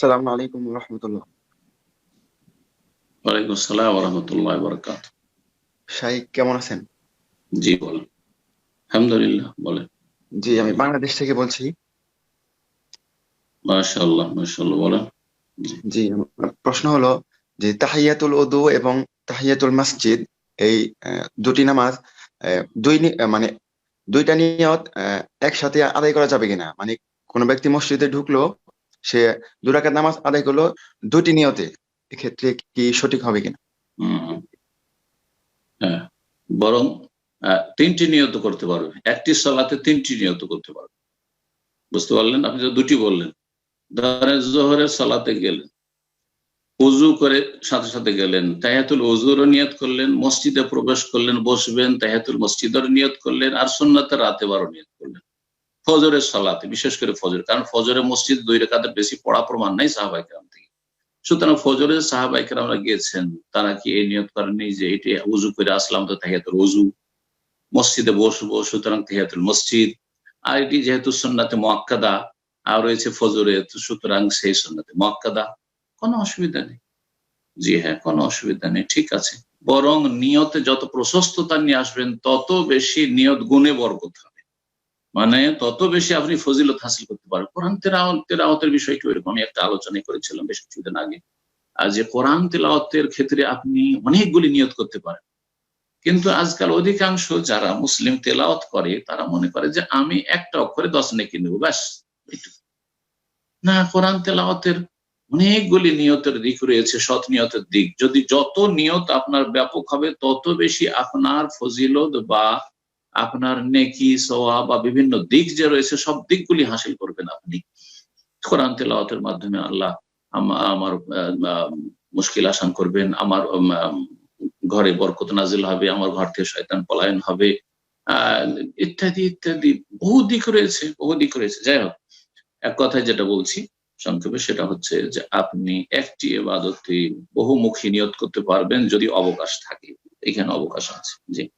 আসসালামু আলাইকুম রহমতুল্লাহ ওয়ালাইকুম আসসালাম রহমতুল্লাহ বরকাত শাহিক কেমন আছেন? জি বলেন আলহামদুলিল্লাহ বলেন। জি আমি বাংলাদেশ থেকে বলছি। মাশাআল্লাহ মাশাআল্লাহ বলেন। জি প্রশ্ন হলো যে তাহিয়াতুল উদু এবং তাহিয়াতুল মসজিদ এই দুটি নামাজ দুই মানে দুইটা নিয়ত একসাথে আদায় করা যাবে কিনা? মানে কোনো ব্যক্তি মসজিদে ঢুকলো সে দু রাকাত নামাজ আদায় করল দুটি নিয়তে। এক্ষেত্রে কি সঠিক হবে কিনা? হ্যাঁ। বরং তিনটি নিয়ত করতে পারবে। একটি সালাতে তিনটি নিয়ত করতে পারবে। বুঝতে পারলেন? আপনি তো দুটি বললেন। ধরেন জোহরের সালাতে গেলেন। উজু করে সাথে সাথে গেলেন। তাহাতুল উজুরও নিয়ত করলেন। মসজিদে প্রবেশ করলেন, বসবেন। তাহাতুল মসজিদের নিয়ত করলেন। আর সুন্নাতে রাতে বারো নিয়ত করলেন। ফজরের সালাতে, বিশেষ করে ফজর, কারণ ফজরের মসজিদ দুই রেখাতের বেশি পড়া প্রমাণ নাই সাহাবাইকেরাম থেকে। সুতরাং ফজরের সাহাবাইকেরামরা গিয়েছেন, তারা কি এই নিয়ত করেননি যে এটি উজু করে আসলাম তো তাহিয়াতুল উজু মসজিদে বসবো, সুতরাং তাহিয়াতুল মসজিদ। আর এটি যেহেতু সন্নাতে মোয়াক্কাদা, আর রয়েছে ফজরে সুতরাং সেই সুন্নাতে মোয়াক্কাদা। কোনো অসুবিধা নেই। জি হ্যাঁ কোনো অসুবিধা নেই, ঠিক আছে। বরং নিয়তে যত প্রশস্ততা নিয়ে আসবেন, তত বেশি নিয়ত গুণে বরকত মানে তত বেশি আপনি ফজিলত হাসিল করতে পারবেন। কোরআন তেরাওয়াত তেরাওয়াতের বিষয়টি ওইরকম। আমি একটা আলোচনা করেছিলাম বেশ কিছুদিন আগে, আর যে কোরআন তেলাওয়াতের ক্ষেত্রে আপনি অনেকগুলি নিয়ত করতে পারেন। কিন্তু আজকাল অধিকাংশ যারা মুসলিম তেলাওয়াত করে, তারা মনে করে যে আমি একটা অক্ষরে দশ নেকি নেব, ব্যাস না, কোরআন তেলাওয়াতের অনেকগুলি নিয়তের দিক রয়েছে, সৎ নিয়তের দিক। যদি যত নিয়ত আপনার ব্যাপক হবে, তত বেশি আপনার ফজিলত বা আপনার নেকি সোয়া বা বিভিন্ন দিক যে রয়েছে, সব দিকগুলি হাসিল করবেন আপনি। কোরআন তেলাওয়াতের মাধ্যমে আল্লাহ আমা- আমার মুশকিল আসান করবেন, আমার ঘরে বরকত নাজিল হবে, আমার ঘর থেকে শয়তান পলায়ন হবে ইত্যাদি ইত্যাদি, বহু দিক রয়েছে, বহু দিক রয়েছে। যাই হোক, এক কথায় যেটা বলছি, সংক্ষেপে সেটা হচ্ছে যে আপনি একটি এবাদতে বহুমুখী নিয়ত করতে পারবেন যদি অবকাশ থাকে। এখানে অবকাশ আছে, জি।